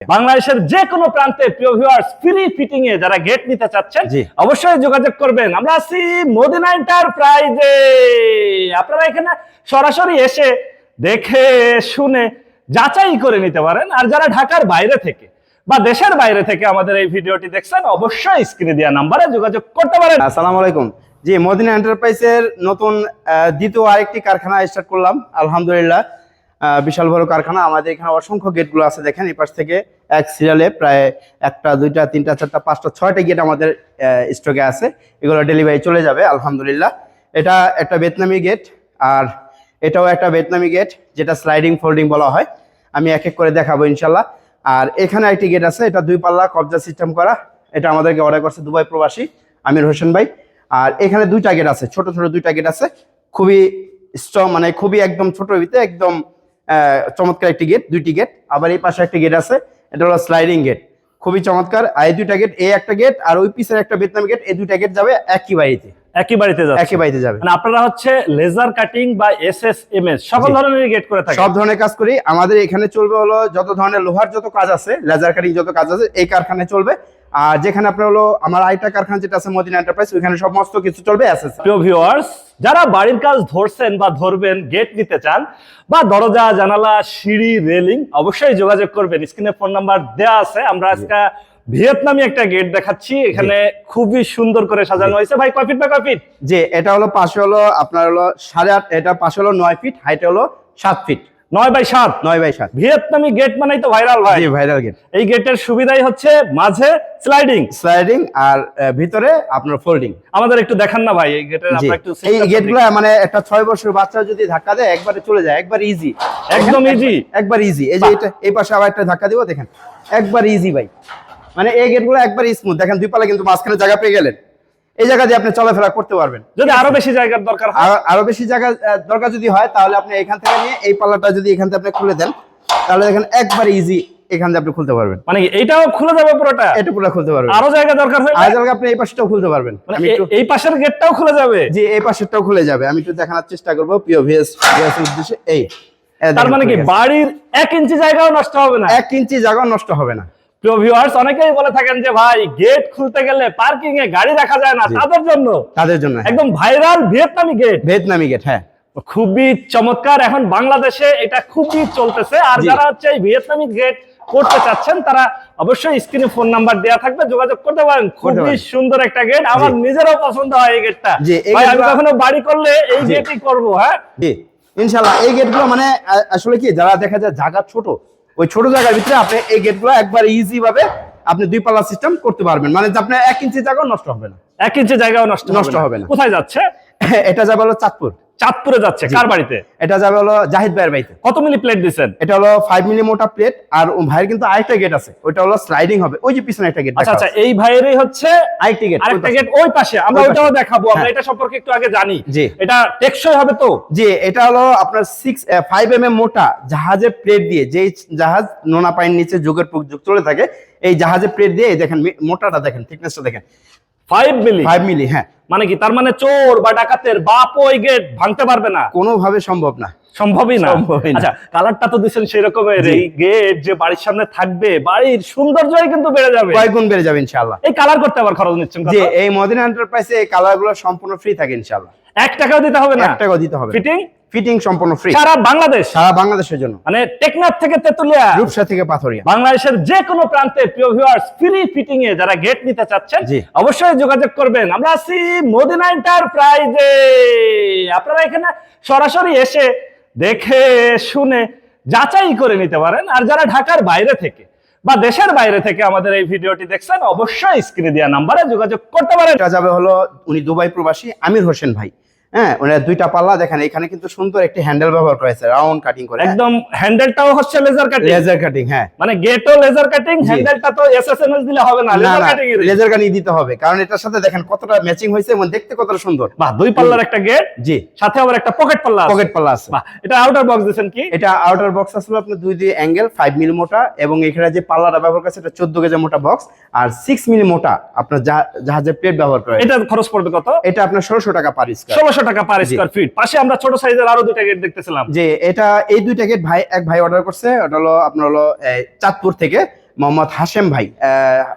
বাংলাদেশের যে কোনো প্রান্তে প্রিয় ভিউয়ার্স ফ্রি ফিটিং এ যারা গেট নিতে চাচ্ছেন অবশ্যই যোগাযোগ করবেন। আমরা আছি মদিনা এন্টারপ্রাইজে আপনারা এখানে সরাসরি এসে দেখে শুনে যাচাই করে নিতে পারেন। আর যারা ঢাকার বাইরে থেকে বা দেশের বাইরে থেকে আমাদের এই ভিডিওটি দেখছেন অবশ্যই স্ক্রিনে দেওয়া নাম্বারে যোগাযোগ করতে পারেন। আসসালামু আলাইকুম। জি মদিনা এন্টারপ্রাইজের নতুন দ্বিতীয় আরেকটি কারখানা স্টার্ট করলাম। আলহামদুলিল্লাহ। বিশাল বড় কারখানা। আমাদের এখানে অসংখ্য গেটগুলো আছে দেখেন, এই পাশ থেকে এক সিরিয়ালে প্রায় একটা, দুইটা, তিনটা, চারটা, পাঁচটা, ছয়টা গেট আমাদের স্টকে আছে। এগুলো ডেলিভারি চলে যাবে, আলহামদুলিল্লাহ। এটা একটা বেতনামি গেট, আর এটাও একটা বেতনামি গেট, যেটা স্লাইডিং ফোল্ডিং বলা হয়। আমি এক এক করে দেখাবো ইনশাল্লাহ আর এখানে একটি গেট আছে, এটা দুই পাল্লা কবজা সিস্টেম করা। এটা আমাদেরকে অর্ডার করছে দুবাই প্রবাসী, আমির হোসেন ভাই। আর এখানে দুইটা গেট আছে, ছোট ছোট দুইটা গেট আছে। খুবই স্ট্রং মানে খুবই একদম ছোট ভিতরে একদম চমৎকার একটি গেট দুইটি গেট আবার এই পাশে একটি গেট আছে, এটা হলো স্লাইডিং গেট খুবই চমৎকার, এই দুইটা গেট এই একটা গেট আর ওই পিসের একটা বেতনাম গেট এই দুইটা গেট যাবে একই বাড়িতে। একই বাড়িতে যাচ্ছে। একই বাড়িতে যাবে। মানে আপনারা হচ্ছে লেজার কাটিং বা এস এস এম এস সকল ধরনের গেট করে থাকেন। সব ধরনের কাজ করি। আমাদের এখানে চলবে হলো যত ধরনের লোহার যত কাজ আছে লেজার কাটিং যত কাজ আছে এই কারখানায় চলবে। আর যেখানে আপনার হলো আমার আরেকটা কারখানা যেটা আছে মদিনা এন্টারপ্রাইজ ওইখানে সমস্ত কিছু চলবে এসএস প্রিয় ভিউয়ার্স যারা বাড়ির কাজ ধরছেন বা ধরবেন গেট নিতে চান বা দরজা জানালা সিঁড়ি রেলিং অবশ্যই যোগাযোগ করবেন। স্ক্রিনে ফোন নাম্বার দেওয়া আছে। আমরা আজকে ভিয়েতনামি একটা গেট দেখাচ্ছি। এখানে খুবই সুন্দর করে সাজানো হয়েছে। ভাই কয় ফিট বা কয় ফিট যে এটা হলো পাশে হলো আপনার হলো সাড়ে আট এটা পাশে হলো নয় ফিট হাইট হলো সাত ফিট নয় বাই সাত? নয় বাই সাত। ভিয়েতনামি গেট মানেই তো ভাইরাল ভাই। ভাইরাল গেট এই গেটের সুবিধাই হচ্ছে মাঝে স্লাইডিং স্লাইডিং আর ভিতরে আপনার ফোল্ডিং আমাদের একটু দেখান না ভাই এই গেটের আমরা একটু এই গেটগুলো মানে একটা ছয় বছর বাচ্চা যদি ধাক্কা দেয় একবারে চলে যায় একবার ইজি একদম easy? একবার ইজি এই যে এটা এই পাশে আবার একটা ধাক্কা দিব দেখেন। একবার ইজি ভাই। মানে এই গেটগুলো একবার স্মুথ দেখেন দুই পালা কিন্তু মাঝখানে জায়গা পেয়ে গেলেন। এই জায়গা দিয়ে আপনি চলাফেরা করতে পারবেন। যদি আরও বেশি জায়গার দরকার হয়। আরও বেশি জায়গা দরকার যদি হয় তাহলে আপনি এখান থেকে নিয়ে এই পাল্লাটা যদি এখান থেকে আপনি খুলে দেন তাহলে দেখেন একবার ইজি এখান থেকে আপনি খুলতে পারবেন। মানে কি এইটাও খুলে যাবে পুরোটা? এটা পুরো খুলতে পারবেন। আরও জায়গা দরকার হয় আর জায়গা আপনি এই পাশটাও খুলতে পারবেন। মানে এই পাশের গেটটাও খুলে যাবে? জি এই পাশেরটাও খুলে যাবে। আমি একটু দেখানোর চেষ্টা করব। প্রিয় ভিএস ভিএস উদ্দেশ্যে এই। এই তার মানে কি বাড়ির এক ইঞ্চি জায়গাও নষ্ট হবে না? এক ইঞ্চি জায়গাও নষ্ট হবে না। প্রিয় ভিউয়ার্স অনেকেই বলে থাকেন যে ভাই গেট খুলতে গেলে পার্কিং এ গাড়ি রাখা যায় না। তাদের জন্য তাদের জন্য হ্যাঁ। একদম ভাইরাল ভিয়েতনামি গেট ভিয়েতনামি গেট হ্যাঁ। খুবই চমৎকার। এখন বাংলাদেশে এটা খুবই চলতেছে। আর যারা হচ্ছে এই ভিয়েতনামি গেট করতে চাচ্ছেন তারা অবশ্যই স্ক্রিনে ফোন নাম্বার দেওয়া থাকবে। যোগাযোগ করতে পারেন। খুবই সুন্দর একটা গেট আমার নিজেরও পছন্দ হয় এই গেটটা ভাই আমি কখনো বাড়ি করলে এই গেটই করব হ্যাঁ? জি। ইনশাল্লাহ এই গেটগুলো মানে আসলে কি যারা দেখা যায় জায়গা ছোট ওই ছোট জায়গার ভিতরে আপনি এই গেটগুলো একবার ইজি ভাবে আপনি দুই পাল্লা সিস্টেম করতে পারবেন। মানে আপনার এক ইঞ্চি জায়গাও নষ্ট হবে না। এক ইঞ্চি জায়গাও নষ্ট নষ্ট হবে না। কোথায় যাচ্ছে? এটা যাবে হলো চাঁদপুর। চাঁদপুরে যাচ্ছে কার বাড়িতে? এটা যাবে হলো জাহিদ ভাইয়ের বাড়িতে। কত মিলি প্লেট দিচ্ছেন এটা হলো ফাইভ মিলি মোটা প্লেট আর ভাইয়ের কিন্তু আরেকটা গেট আছে ওইটা হলো স্লাইডিং হবে। ওই যে পিছনে একটা গেট আচ্ছা আচ্ছা এই ভাইয়েরই হচ্ছে আরেকটি গেট আরেকটা গেট ওই পাশে। আমরা ওই ওইটাও দেখাবো আমরা হ্যাঁ। এটা সম্পর্কে একটু আগে জানি। জি। এটা টেকসই হবে তো? জি এটা হলো আপনার সিক্স ফাইভ এম এম মোটা জাহাজের প্লেট দিয়ে যেই জাহাজ নোনা পানির নিচে যুগের পর যুগ চলে থাকে এই জাহাজের প্লেট দিয়ে দেখেন মোটাটা দেখেন থিকনেসটা দেখেন। ফাইভ মিলি ফাইভ মিলি হ্যাঁ। মানে কি? তার মানে চোর বা ডাকাতের বাপ ওই গেট ভাঙতে পারবে না। কোনোভাবে সম্ভব না। সম্ভবই না। আচ্ছা কালারটা তো দিচ্ছেন সেই রকমের এই গেট যে বাড়ির সামনে থাকবে বাড়ির সৌন্দর্যই কিন্তু বেড়ে যাবে। বেড়ে যাবে ইনশাআল্লাহ। এই কালার করতে আবার খরচ নিচ্ছেন? যে এই মদিনা এন্টারপ্রাইজে এই কালারগুলো সম্পূর্ণ ফ্রি থাকে ইনশাআল্লাহ। এক টাকাও দিতে হবে না? এক টাকাও দিতে হবে ফিটিং ফিটিং সম্পূর্ণ ফ্রি সারা বাংলাদেশ। সারা বাংলাদেশের জন্য। মানে টেকনাফ থেকে তেতুলিয়া রূপসা থেকে পাথরিয়া। বাংলাদেশের যে কোনো প্রান্তে প্রিয় ভিউয়ার্স ফ্রি ফিটিং এ যারা গেট নিতে চাচ্ছেন অবশ্যই যোগাযোগ করবেন। আমরা আছি মদিনা এন্টারপ্রাইজে আপনারা এখানে সরাসরি এসে দেখে শুনে যাচাই করে নিতে পারেন। আর যারা ঢাকার বাইরে থেকে বা দেশের বাইরে থেকে আমাদের এই ভিডিওটি দেখছেন অবশ্যই স্ক্রিনে দেওয়া নাম্বারে যোগাযোগ করতে পারেন। যাবে হলো উনি দুবাই প্রবাসী আমির হোসেন ভাই। হ্যাঁ ওনার দুইটা পাল্লা দেখেন এখানে কিন্তু সুন্দর একটি হ্যান্ডেল ব্যবহার করেছে রাউন্ড কাটিং করে। একদম হ্যান্ডেলটাও হচ্ছে লেজার কাটিং লেজার কাটিং হ্যাঁ। মানে গেটও লেজার কাটিং হ্যান্ডেলটা তো এসএসএমএস দিলে হবে না লেজার কাটিং লেজার কাটিং দিতে হবে কারণ এটার সাথে দেখেন কতটা ম্যাচিং হয়েছে এবং দেখতে কতটা সুন্দর। বাহ দুই পাল্লার একটা গেট জি। সাথে আবার একটা পকেট পাল্লা আছে। পকেট পাল্লা আছে। বাহ এটা আউটার বক্স দিয়েছেন কি? এটা আউটার বক্স আসলে আপনার দুই দুই অ্যাঙ্গেল ফাইভ মিলি মোটা এবং এখানে যে পাল্লাটা ব্যবহার করেছে এটা চোদ্দ কেজি মোটা বক্স আর সিক্স মিলি মোটা আপনার জাহা- জাহাজের প্লেট ব্যবহার করে এটা খরচ পড়বে কত? এটা আপনার ষোলোশো টাকা পার স্কয়ার টাকা পার স্কোয়ার ফিট পাশে আমরা ছোট সাইজের আরও দুইটা গেট দেখতেছিলাম। যে এটা এই দুইটা গেট ভাই এক ভাই অর্ডার করছে ওটা হলো আপনার হলো চাঁদপুর থেকে মোহাম্মদ হাশেম ভাই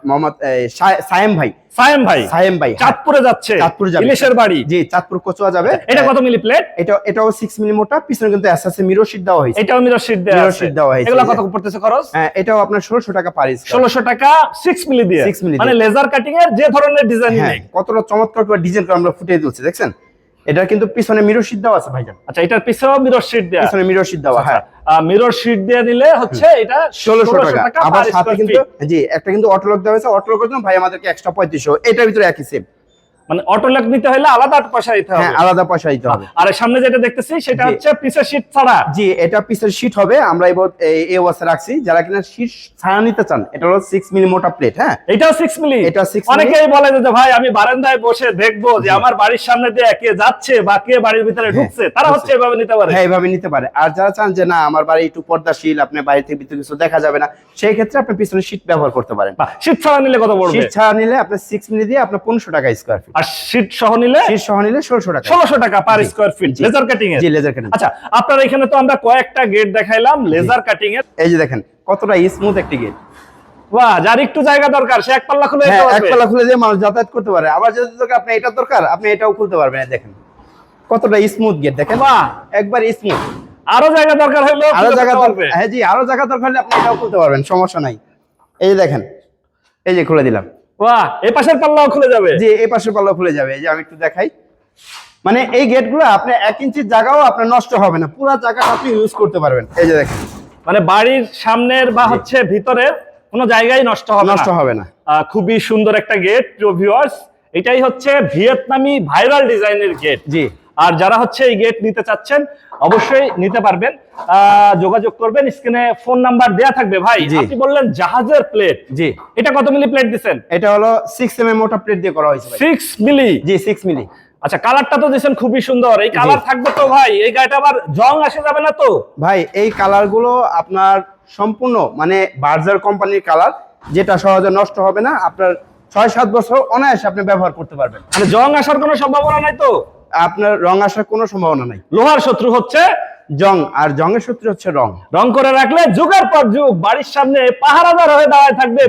মোহাম্মদ সায়েম ভাই। সায়েম ভাই। সায়েম ভাই হ্যাঁ, চাঁদপুরে যাচ্ছে। চাঁদপুরে যাবে। ইলিশের বাড়ি। জি চাঁদপুর কচুয়া যাবে। এটা কত মিলি প্লেট এটা এটাও সিক্স মিলি মোটা পিছনে কিন্তু এসএসএ মিরো শীট দেওয়া হয়েছে। এটাও মিরর শীট দেওয়া sheet দেওয়া হয়েছে, এগুলো কত পড়তেছে খরচ? হ্যাঁ এটাও আপনার ষোলোশো টাকা পার স্কয়ার ষোলোশো টাকা সিক্স মিলি দিয়ে। 6 মিলি মানে লেজার কাটিং এর যে ধরনের ডিজাইন হ্যাঁ কতটা চমৎকার করে ডিজাইন করে আমরা ফুটিয়ে তুলছি দেখছেন? এটার কিন্তু পিছনে মিরর শীট দেওয়া আছে ভাইজান। আচ্ছা এটার পিছনে মিরর শীট দেওয়া পিছনে মিরর শীট দেওয়া হ্যাঁ। মিরর শীট দিয়ে দিলে হচ্ছে এটা 1600 টাকা। আবার সাথে কিন্তু জি একটা কিন্তু অটোলক দেওয়া হয়েছে। অটোলকের জন্য ভাই আমাদেরকে এক্সট্রা পঁয়ত্রিশশো। এটার ভিতরে একই সেম মানে অটোলক নিতে হলে আলাদা পয়সা দিতে হবে। হ্যাঁ আলাদা পয়সা দিতে হবে। আর সামনে যেটা দেখতেছি সেটা হচ্ছে পিসের শীট ছাড়া। জি এটা পিসের শীট হবে। আমরা এবার এই- অবস্থা রাখছি। যারা কিনা শীট ছাড়া নিতে চান এটা হলো সিক্স মিলি মোটা প্লেট হ্যাঁ? এটাও সিক্স মিলি এটা 6 মিলি। অনেকেই বলে যে ভাই আমি বারান্দায় বসে দেখব যে আমার বাড়ির সামনে দিয়ে কে যাচ্ছে বা কে বাড়ির ভিতরে ঢুকছে তারা হচ্ছে এভাবে নিতে পারে। হ্যাঁ এইভাবে নিতে পারে। আর যারা চান যে না আমার বাড়ি একটু পর্দাশীল আপনার বাড়ি থেকে ভিতরে কিছু দেখা যাবে না সেই ক্ষেত্রে আপনি পিছনে শীট ব্যবহার করতে পারেন। শীট ছাড়া নিলে কত পড়বে? শীট ছাড়া নিলে আপনার সিক্স মিলি দিয়ে আপনার পনেরোশো টাকা স্কোয়ার ফিট আর শীট সহ নিলে শীট সহ নিলে ষোলোশো টাকা। ষোলোশো টাকা per square feet laser cutting এর। জি লেজার কাটিং আচ্ছা আপনার এখানে তো আমরা কয়েকটা গেট দেখাইলাম লেজার কাটিং এর। এই যে দেখেন কতটা স্মুথ একটি গেট বাহ যার একটু জায়গা দরকার সে এক পাল্লা খুলে হ্যাঁ এক পাল্লা খুলে দিয়ে মানুষ যাতায়াত করতে পারে। আবার যদি আপনি এটা দরকার আপনি এটাও খুলতে পারবেন দেখেন। কতটা স্মুথ গেট দেখেন। বাহ। একবার স্মুথ আরও জায়গা দরকার হলো আরও জায়গা দরকার হ্যাঁ জি আরও জায়গা দরকার হলে আপনি এটাও খুলতে পারবেন সমস্যা নাই। এই যে দেখেন এই যে খুলে দিলাম। বাহ এই পাশের পাল্লাও খুলে যাবে। জি এই পাশের পাল্লা খুলে যাবে এই যে আমি একটু দেখাই। মানে এই গেটগুলো আপনি এক ইঞ্চির জায়গাও আপনার নষ্ট হবে না পুরো জায়গাটা আপনি ইউজ করতে পারবেন। এই যে দেখেন। মানে বাড়ির সামনের বা হচ্ছে ভিতরের কোনো জায়গায় নষ্ট হবে নষ্ট হবে না। আহ, খুবই সুন্দর একটা গেট প্রিয় ভিউয়ার্স এটাই হচ্ছে ভিয়েতনামি ভাইরাল ডিজাইনের গেট। জি। আর যারা হচ্ছে এই গেট নিতে চাচ্ছেন অবশ্যই নিতে পারবেন। যোগাযোগ করবেন স্ক্রিনে ফোন নাম্বার দেয়া থাকবে। ভাই আপনি বললেন জাহাজের প্লেট জি। এটা কত মিলি প্লেট দিচ্ছেন এটা হলো সিক্স এম এম মোটা প্লেট দিয়ে করা হয়েছে ভাই। সিক্স মিলি জি সিক্স মিলি আচ্ছা কালারটা তো দিচ্ছেন খুবই সুন্দর। এই কালার থাকবে তো ভাই এই গাড়িটা আবার জং আসে যাবে না তো? ভাই এই কালারগুলো আপনার সম্পূর্ণ মানে বার্জার কোম্পানির কালার যেটা সহজে নষ্ট হবে না। আপনার ছয় সাত বছর অনায়াসে আপনি ব্যবহার করতে পারবেন। মানে জং আসার কোনো সম্ভাবনা নাই তো? আপনার রং আসার কোনো সম্ভাবনা নাই। লোহার শত্রু হচ্ছে জং আর জংয়ের সূত্র হচ্ছে রং। রং করে রাখলে যুগের পর যুগ বাড়ির সামনে পাহারাদার হয়ে দাঁড়ায় থাকবে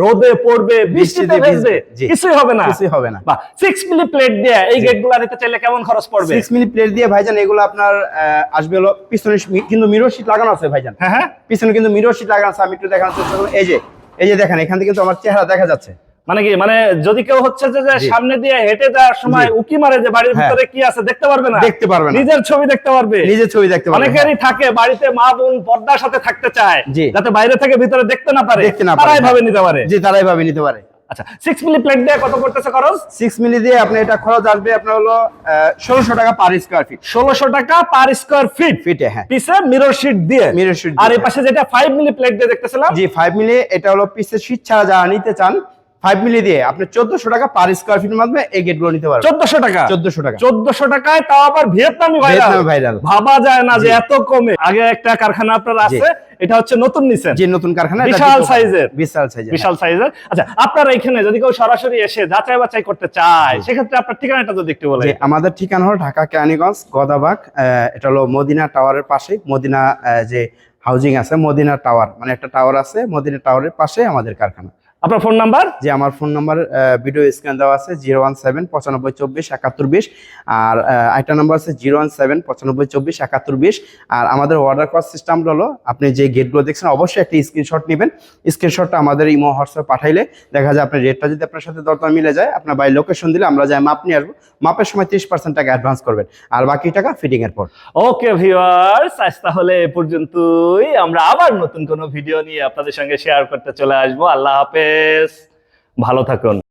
রোদে পড়বে বৃষ্টিতে ভিজবে, কিছুই হবে না। কিছুই হবে না। বা সিক্স মিলি প্লেট দিয়ে এই গেটগুলো নিতে চাইলে কেমন খরচ পড়বে? সিক্স মিনিট প্লেট দিয়ে ভাইজান এগুলো আপনার আসবে হলো পিছনে কিন্তু মিরর শিট লাগানো আছে ভাইজান। হ্যাঁ হ্যাঁ। পিছনে কিন্তু মিরর শিট লাগানো আছে আমি একটু দেখানোর চেষ্টা করব। এই যে এই যে দেখেন এখান থেকে কিন্তু আমার চেহারা দেখা যাচ্ছে। মানে কি মানে যদি কেউ হচ্ছে যে সামনে দিয়ে হেঁটে যাওয়ার সময় উকি মারে যে বাড়ির হ্যাঁ। ভিতরে কি আছে দেখতে পারবে না? দেখতে পারবে না। নিজের ছবি দেখতে পারবে। নিজের ছবি দেখতে পারবে অনেকেরই থাকে বাড়িতে মা বোন পর্দার সাথে থাকতে চায় যাতে বাইরে থেকে ভিতরে দেখতে না পারে। দেখতে না পারে, তারাই। ভাবে নিতে পারে। জি তারাই ভাবে নিতে পারে। আচ্ছা সিক্স মিলি প্লেট দিয়ে কত পড়তেছে খরচ? সিক্স মিলি দিয়ে আপনি এটা খরচ আসবে আপনার হলো ষোলোশো টাকা পার স্কোয়ার ফিট ষোলোশো টাকা পার স্কোয়ার ফিট ফিটে হ্যাঁ। পিসে মিরর শিট দিয়ে। Mirror sheet আর এই পাশে যেটা ফাইভ মিলি প্লেট দিয়ে দেখতেছিলাম। জি ফাইভ মিলি এটা হলো পিসের শীত ছাড়া যারা নিতে চান ফাইভ মিলি দিয়ে আপনি চোদ্দশো টাকা পার স্কোয়ার ফিট মাধ্যমে এই গেটগুলো নিতে পারবেন। চোদ্দশো টাকা? চোদ্দশো টাকা। চোদ্দশো টাকায় তাও আবার ভিয়েতনামি ভাইরাল। ভিয়েতনামি viral। ভাবা যায় না যে এত কমে। আগে একটা কারখানা আপনার আছে এটা হচ্ছে নতুন নিছেন যে নতুন কারখানা বিশাল সাইজের। বিশাল সাইজের। বিশাল সাইজের। আচ্ছা আপনারা এখানে যদি কেউ সরাসরি এসে যাচাই বাছাই করতে চায় সেক্ষেত্রে আপনার ঠিকানাটা যদি একটু বলে আমাদের ঠিকানা হলো ঢাকা কেরানীগঞ্জ গদাবাগ এটা হলো মদিনা টাওয়ারের পাশে মদিনা যে হাউজিং আছে মদিনা টাওয়ার মানে একটা টাওয়ার আছে মদিনা টাওয়ারের পাশে আমাদের কারখানা। আপনার ফোন নাম্বার যে আমার ফোন নাম্বার ভিডিও স্ক্যান দেওয়া আছে জিরো ওয়ান সেভেন পঁচানব্বই চব্বিশ একাত্তর বিশ। আর আহ, একটা নাম্বার আছে জিরো ওয়ান সেভেন পঁচানব্বই চব্বিশ একাত্তর বিশ। আর আমাদের অর্ডার করার সিস্টেম হলো আপনি যে গেটগুলো দেখছেন অবশ্যই একটা স্ক্রিনশট নেবেন। স্ক্রিনশটটা আমাদের ইমো হোয়াটসঅ্যাপ পাঠাইলে দেখা যায় আপনার রেটটা যদি আপনার সাথে দরদাম মিলে যায় আপনার বাড়ির লোকেশন দিলে আমরা যাই মাপ নিয়ে আসব। মাপের সময় তিরিশ পার্সেন্ট টাকা অ্যাডভান্স করবেন। আর বাকি টাকা ফিটিং এর পর। ওকে ভিউয়ার্স আজ তাহলে এ পর্যন্তই। আমরা আবার নতুন কোনো ভিডিও নিয়ে আপনাদের সঙ্গে শেয়ার করতে চলে আসব। আল্লাহ ভালো থাকুন।